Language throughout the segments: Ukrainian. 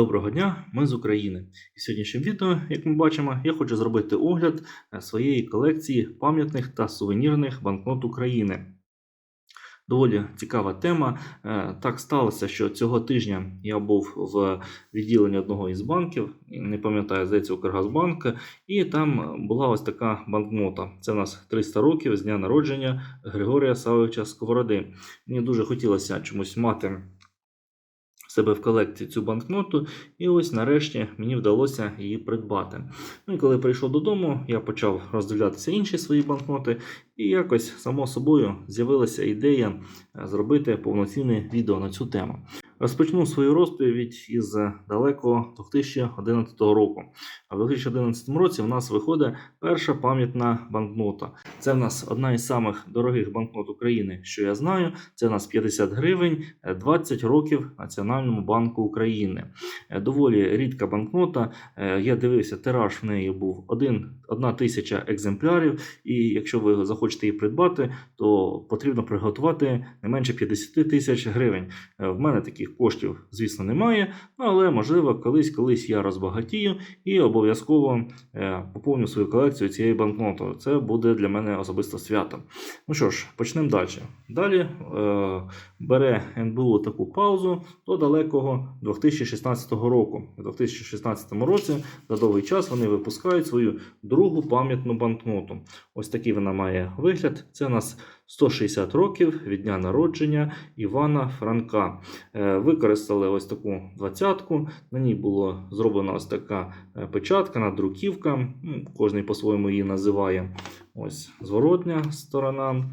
Доброго дня, ми з України. І в сьогоднішньому відео, як ми бачимо, я хочу зробити огляд е, своєї колекції пам'ятних та сувенірних банкнот України. Доволі цікава тема. Е, Так сталося, що цього тижня я був в відділенні одного із банків, не пам'ятаю, здається, Укргазбанк, і там була ось така банкнота. Це у нас 300 років з дня народження Григорія Савовича Сковороди. Мені дуже хотілося чомусь мати себе в колекції цю банкноту, і ось нарешті мені вдалося її придбати. Ну і коли прийшов додому, я почав роздивлятися інші свої банкноти, і якось само собою з'явилася ідея е, зробити повноцінне відео на цю тему. Розпочну свою розповідь із далекого 2011 року. А в 2011 році в нас виходить перша пам'ятна банкнота. Це в нас одна із самих дорогих банкнот України, що я знаю. Це в нас 50 гривень, е, 20 років Національному банку України. Доволі рідка банкнота. Е, Я дивився, тираж в неї був 1, 1 тисяча екземплярів. І якщо ви захочете її придбати, то потрібно приготувати не менше 50 тисяч гривень. Е, В мене таких коштів, звісно, немає. Але можливо, колись колись я розбагатію і обов'язково е, поповню свою колекцію цієї банкноти. Це буде для мене особисто свято. Ну що ж, почнемо далі. Далі е, бере НБУ таку паузу до далекого 2016 року. У 2016 році за довгий час вони випускають свою другу пам'ятну банкноту. Ось такий вона має вигляд. Це у нас 160 років від дня народження Івана Франка. Е, Використали ось таку двадцятку. На ній було зроблена ось така е, печатка, надруківка. Кожний по-своєму її називає. Ось зворотня сторона.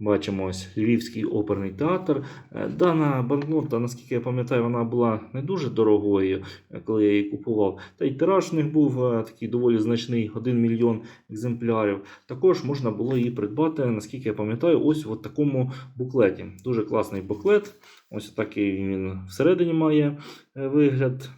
Бачимо ось Львівський оперний театр. Е, Дана банкнота, наскільки я пам'ятаю, вона була не дуже дорогою, е, коли я її купував. Та й тираж у них був е, такий доволі значний 1 мільйон екземплярів. Також можна було її придбати, наскільки я пам'ятаю, ось в такому буклеті. Дуже класний буклет. Ось такий він всередині має е, вигляд.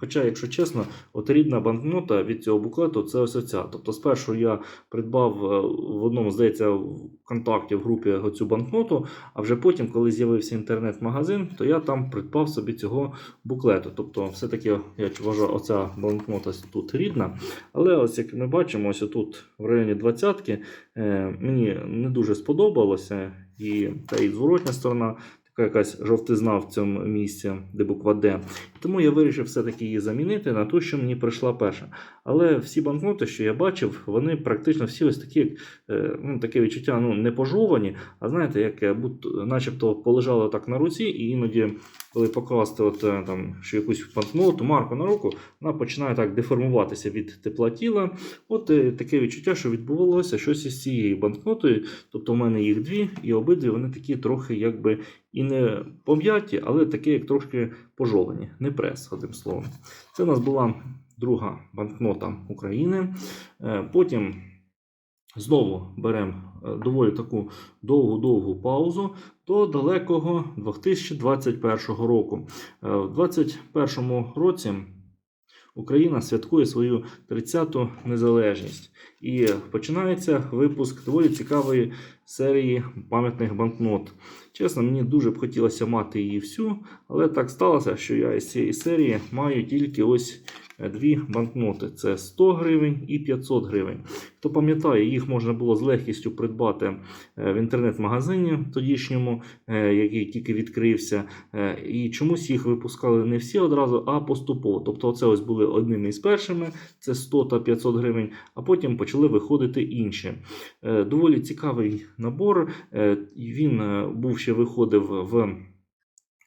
Хоча, якщо чесно, от рідна банкнота від цього буклету це ось оця. Тобто, спершу я придбав е, в одному, здається, в контакті в групі оцю банкноту, а вже потім, коли з'явився інтернет-магазин, то я там придбав собі цього буклету. Тобто, все-таки я вважаю, оця банкнота тут рідна. Але ось як ми бачимо, ось тут в районі 20-ки е, мені не дуже сподобалося. І та і зворотня сторона така якась жовтизна в цьому місці, де буква Д. Тому я вирішив все-таки її замінити на ту, що мені прийшла перша. Але всі банкноти, що я бачив, вони практично всі ось такі, е, ну, таке відчуття ну, не пожовані, а знаєте, як будто, начебто полежало так на руці, і іноді, коли покласти от, е, там, що якусь банкноту, марку на руку, вона починає так деформуватися від тепла тіла. От е, таке відчуття, що відбувалося щось із цією банкнотою. Тобто в мене їх дві, і обидві вони такі трохи якби і не пом'яті, але такі, як трошки пожовані, не прес, одним словом. Це у нас була друга банкнота України. Е, Потім знову беремо доволі таку довгу-довгу паузу до далекого 2021 року. У В 2021 році Україна святкує свою 30-ту незалежність. І починається випуск доволі цікавої серії пам'ятних банкнот. Чесно, мені дуже б хотілося мати її всю, але так сталося, що я із цієї серії маю тільки ось е, дві банкноти: це 100 гривень і 500 гривень. Хто пам'ятає, їх можна було з легкістю придбати е, в інтернет-магазині тодішньому, е, який тільки відкрився. І чомусь їх випускали не всі одразу, а поступово. Тобто, це ось були одними із першими, це 100 та 500 гривень, а потім почали виходити інші. Доволі цікавий набор. Е, Він е, був ще виходив в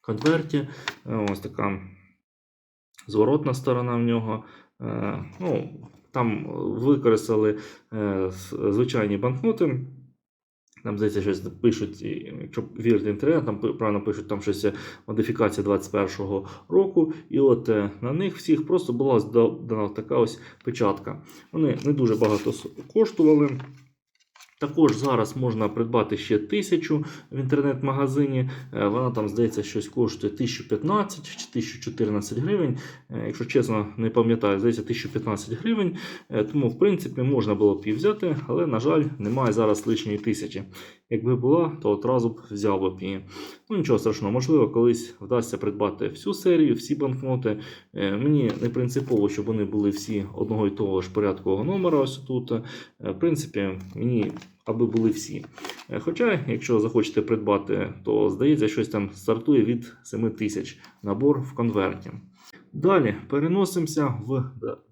конверті. Е, Ось така зворотна сторона в нього. Ну, там використали звичайні банкноти. Там, здається, щось пишуть, якщо вірити інтернет, там правильно пишуть, там щось модифікація 21-го року. І от на них всіх просто була зда- дана така ось печатка. Вони не дуже багато коштували. Також зараз можна придбати ще тисячу в інтернет-магазині. Е, Вона там, здається, щось коштує 1015 чи 1014 гривень. Е, Якщо чесно, не пам'ятаю, здається, 1015 гривень. Е, Тому, в принципі, можна було б її взяти, але, на жаль, немає зараз лишньої тисячі. якби була, то одразу б взяв б її. Ну нічого страшного, можливо, колись вдасться придбати всю серію, всі банкноти. Мені не принципово, щоб вони були всі одного і того ж порядкового номера. Ось тут. В принципі, мені аби були всі. Е, Хоча, якщо захочете придбати, то здається, щось там стартує від 7 тисяч набор в конверті. Далі переносимося в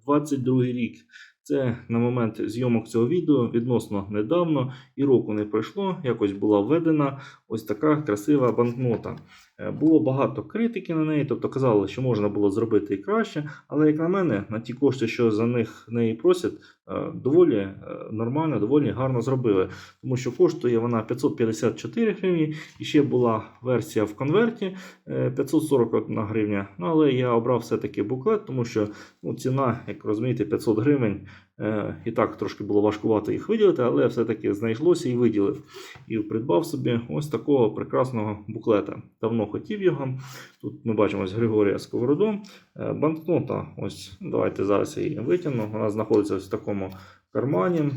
22 рік. Це на момент зйомок цього відео відносно недавно, і року не пройшло. Якось була введена ось така красива банкнота. Е, Було багато критики на неї, тобто казали, що можна було зробити і краще. Але як на мене, на ті кошти, що за них неї просять, е, доволі е, нормально, доволі гарно зробили. Тому що коштує вона 554 гривні, і ще була версія в конверті е, 541 гривня. Ну, але я обрав все-таки буклет, тому що ну, ціна, як розумієте, 500 гривень. Е, І так трошки було важкувато їх виділити, але все-таки знайшлося і виділив. І придбав собі ось такого прекрасного буклета. Давно хотів його. Тут ми бачимо ось Григорія Сковороду. Е, Банкнота, ось давайте зараз її витягну. Вона знаходиться ось в такому кармані.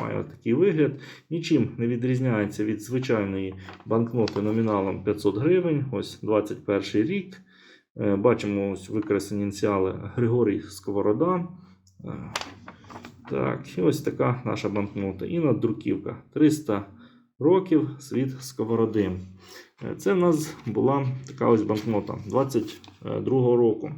Має такий вигляд. Нічим не відрізняється від звичайної банкноти номіналом 500 гривень. Ось 21 рік. Е, Бачимо ось викреслені ініціали Григорій Сковорода. Е, Так, і ось така наша банкнота. І надруківка 300 років світ сковороди. Е, Це в нас була така ось банкнота 22 року.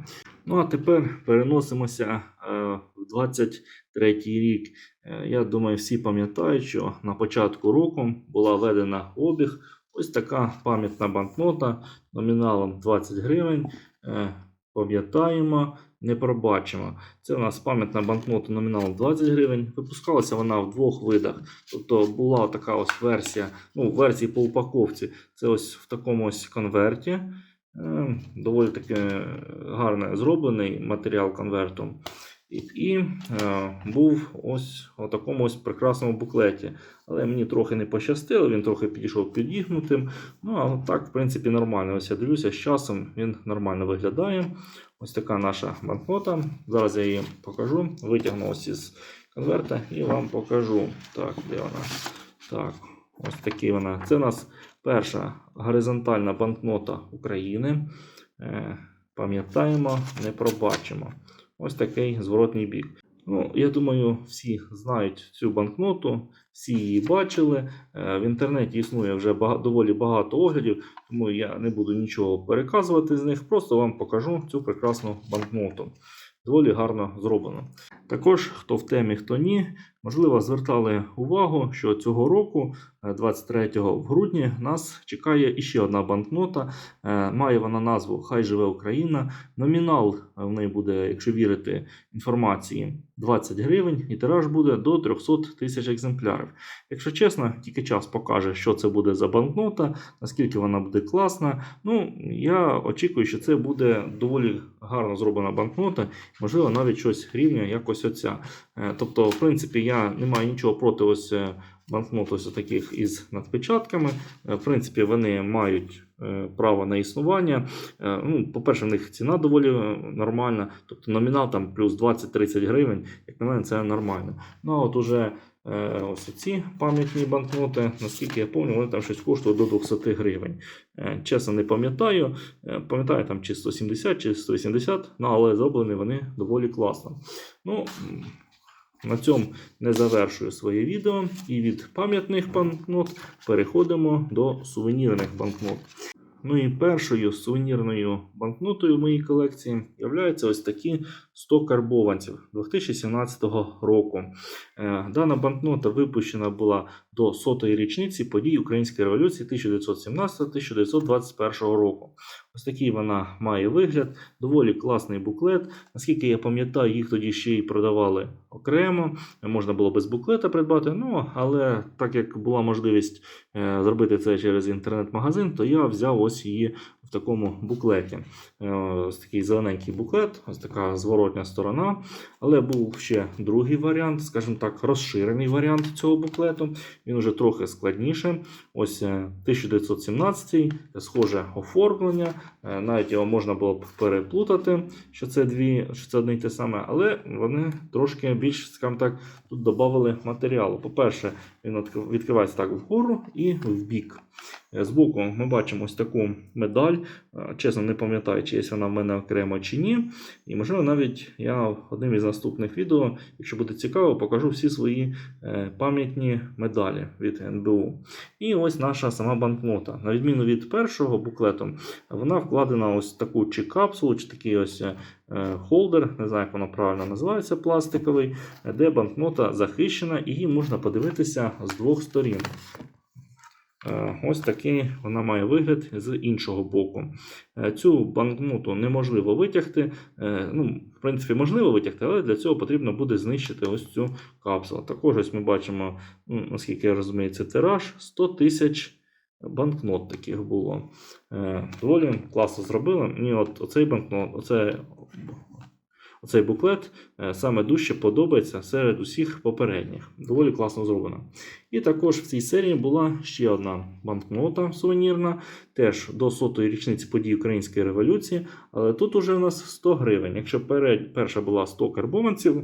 Ну а тепер переносимося е, в 23 рік. Е, Я думаю, всі пам'ятають, що на початку року була введена обіг ось така пам'ятна банкнота номіналом 20 гривень. Е, Пам'ятаємо, не пробачимо. Це у нас пам'ятна банкнота номіналом 20 гривень. Випускалася вона в двох видах. Тобто була така ось версія, ну, версії по упаковці. Це ось в такому ось конверті. Е, Доволі таки гарно зроблений матеріал конверту. І, е, був ось у такому ось прекрасному буклеті. Але мені трохи не пощастило, він трохи підійшов підігнутим. Ну, а так, в принципі, нормально. Ось я дивлюся, з часом він нормально виглядає. Ось така наша банкнота. Зараз я її покажу. Витягну ось із конверта і вам покажу. Так, де вона? Так, ось такий вона. Це у нас перша горизонтальна банкнота України. Е, Пам'ятаємо, не пробачимо. Ось такий зворотній бік. Ну, я думаю, всі знають цю банкноту, всі її бачили. Е, В інтернеті існує вже доволі багато оглядів, тому я не буду нічого переказувати з них, просто вам покажу цю прекрасну банкноту. Доволі гарно зроблено. Також, хто в темі, хто ні, можливо, звертали увагу, що цього року, е, 23 в грудні, нас чекає іще одна банкнота. Е, Має вона назву Хай живе Україна. Номінал е, в неї буде, якщо вірити інформації, 20 гривень, і тираж буде до 300 тисяч екземплярів. Якщо чесно, тільки час покаже, що це буде за банкнота, наскільки вона буде класна. Ну, я очікую, що це буде доволі гарно зроблена банкнота, можливо, навіть щось рівня, як ось оця. Е, Тобто, в принципі, я не маю нічого проти ось е, банкнот ось таких із надпечатками. Е, В принципі, вони мають право на існування. Ну, по-перше, в них ціна доволі нормальна, тобто номінал там плюс 20-30 гривень, як на мене, це нормально. Ну от уже ось ці пам'ятні банкноти, наскільки я пам'ятаю, вони там щось коштують до 200 гривень. Е, Чесно, не пам'ятаю. Е, Пам'ятаю там чи 170, чи 180, ну, але зроблені вони доволі класно. Ну, на цьому не завершую своє відео. І від пам'ятних банкнот переходимо до сувенірних банкнот. Ну і першою сувенірною банкнотою в моїй колекції являються ось такі 100 карбованців 2017 року. Е, Дана банкнота випущена була до сотої річниці подій Української революції 1917-1921 року. Ось такий вона має вигляд, доволі класний буклет. Наскільки я пам'ятаю, їх тоді ще й продавали окремо. Можна було без буклета придбати. Ну, але так як була можливість е, зробити це через інтернет-магазин, то я взяв ось її в в такому буклеті. Е, Ось такий зелененький буклет, ось така зворотня сторона. Але був ще другий варіант, скажімо так, розширений варіант цього буклету. Він вже трохи складніше. Ось е, 1917, схоже оформлення. Е, Навіть його можна було б переплутати, що це дві, що це одне й те саме, але вони трошки більш, скажімо так, тут додали матеріалу. По-перше, він відкривається так вгору і вбік. Е, Збоку ми бачимо ось таку медаль. Е, Чесно, не пам'ятаю, чи є вона в мене окремо чи ні. І можливо, навіть я в одним із наступних відео, якщо буде цікаво, покажу всі свої е, пам'ятні медалі від НБУ. І ось наша сама банкнота. На відміну від першого буклету, вона вкладена ось таку чи капсулу, чи такий ось е, холдер, не знаю, як воно правильно називається, пластиковий, де банкнота захищена, і її можна подивитися з двох сторін. Е, Ось такий вона має вигляд з іншого боку. Е, Цю банкноту неможливо витягти. Е, Ну, в принципі, можливо витягти, але для цього потрібно буде знищити ось цю капсулу. Також ось ми бачимо, ну, наскільки я розумію, це тираж 100 тисяч банкнот таких було. Доволі класно зробили. Мені от оцей банкнот, оце, оцей буклет е, саме дужче подобається серед усіх попередніх. Доволі класно зроблено. І також в цій серії була ще одна банкнота сувенірна, теж до сотої річниці подій Української революції. Але тут уже у нас 100 гривень. Якщо перша була 100 карбованців,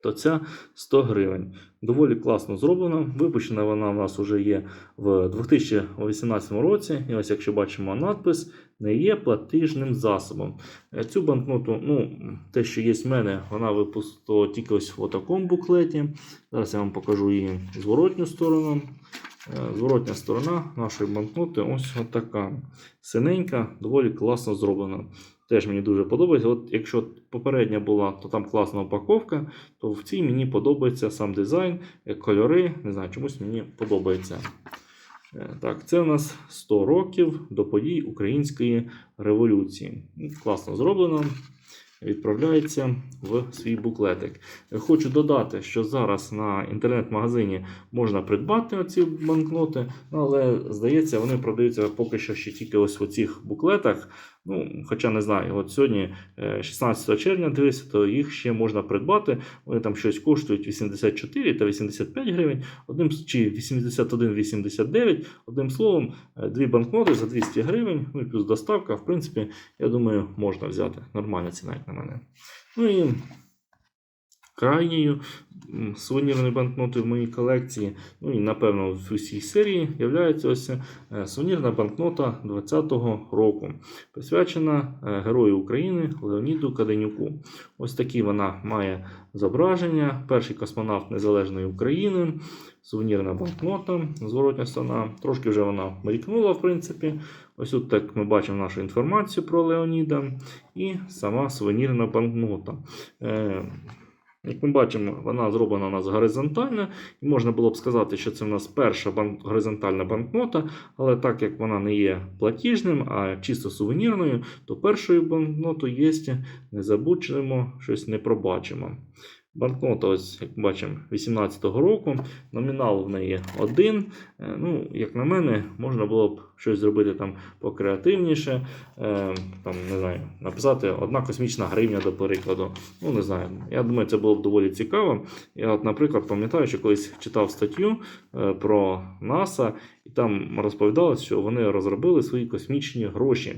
то ця 100 гривень. Доволі класно зроблена. Випущена вона у нас вже є в 2018 році. І ось, якщо бачимо надпис, не є платіжним засобом. Е, Цю банкноту, ну, те, що є в мене, вона випустила тільки ось в такому буклеті. Зараз я вам покажу її зворотню сторону. Е, Зворотня сторона нашої банкноти ось така. Синенька, доволі класно зроблена. Теж мені дуже подобається. От якщо попередня була, то там класна упаковка, то в цій мені подобається сам дизайн, е, кольори. Не знаю, чомусь мені подобається. Е, Так, це у нас 100 років до подій Української революції. Класно зроблено. Відправляється в свій буклетик. Е, Хочу додати, що зараз на інтернет-магазині можна придбати оці банкноти, але здається, вони продаються поки що ще тільки ось в цих буклетах. Ну, хоча не знаю, от сьогодні, е, 16 червня, дивися, то їх ще можна придбати. Вони там щось коштують 84 та 85 гривень, одним чи 81-89. Одним словом, е, дві банкноти за 200 гривень, ну і плюс доставка. В принципі, я думаю, можна взяти. Нормальна ціна, як на мене. Ну і крайньою сувенірною банкнотою в моїй колекції, ну і напевно в усій серії, є ось е, сувенірна банкнота 2020 року, присвячена е, Герою України Леоніду Каденюку. Ось такі вона має зображення. Перший космонавт Незалежної України, сувенірна банкнота, зворотня сторона. Трошки вже вона мелькнула, в принципі. Ось тут так ми бачимо нашу інформацію про Леоніда і сама сувенірна банкнота. Як ми бачимо, вона зроблена у нас горизонтально, і можна було б сказати, що це в нас перша банк... горизонтальна банкнота, але так як вона не є платіжним, а чисто сувенірною, то першою банкнотою є, не забудемо, щось не пробачимо. Банкнота, ось, як бачимо, 18-го року. Номінал в неї один. Е, Ну, як на мене, можна було б щось зробити там покреативніше. Е, Там, не знаю, написати одна космічна гривня, до прикладу. Ну, не знаю. Я думаю, це було б доволі цікаво. Я, от, наприклад, пам'ятаю, що колись читав статтю е, про НАСА, і там розповідалось, що вони розробили свої космічні гроші.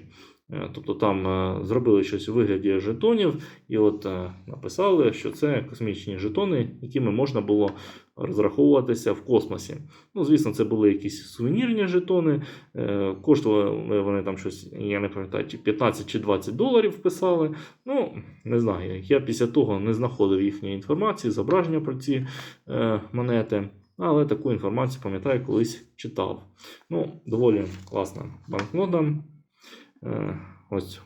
Е, Тобто там е, зробили щось у вигляді жетонів, і от е, написали, що це космічні жетони, якими можна було розраховуватися в космосі. Ну, звісно, це були якісь сувенірні жетони. Коштували вони там щось, я не пам'ятаю, чи 15 чи 20 доларів вписали. Ну, не знаю. Я після того не знаходив їхньої інформації, зображення про ці монети. Але таку інформацію, пам'ятаю, колись читав. Ну, доволі класна банкнота. Е, Ось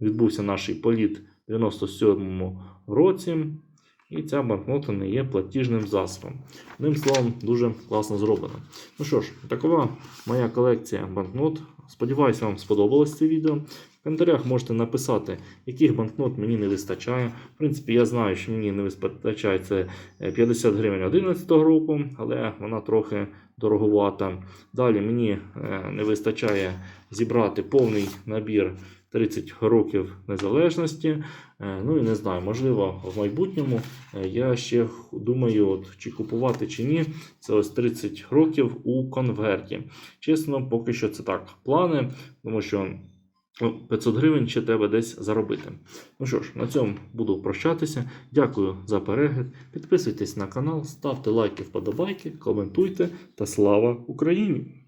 відбувся наш політ в 97-му році, і ця банкнота не є платіжним засобом. Одним словом, дуже класно зроблено. Ну що ж, такова моя колекція банкнот. Сподіваюся, вам сподобалось це відео. В коментарях можете написати, яких банкнот мені не вистачає. В принципі, я знаю, що мені не вистачає це е, 50 гривень 2011 року, але вона трохи дороговата. Далі мені е, не вистачає зібрати повний набір 30 років незалежності. Е, Ну і не знаю, можливо, в майбутньому е, я ще думаю, от, чи купувати чи ні. Це ось 30 років у конверті. Чесно, поки що це так. Плани, тому що 500 гривень ще треба десь заробити. Ну що ж, на цьому буду прощатися. Дякую за перегляд. Підписуйтесь на канал, ставте лайки, вподобайки, коментуйте та слава Україні!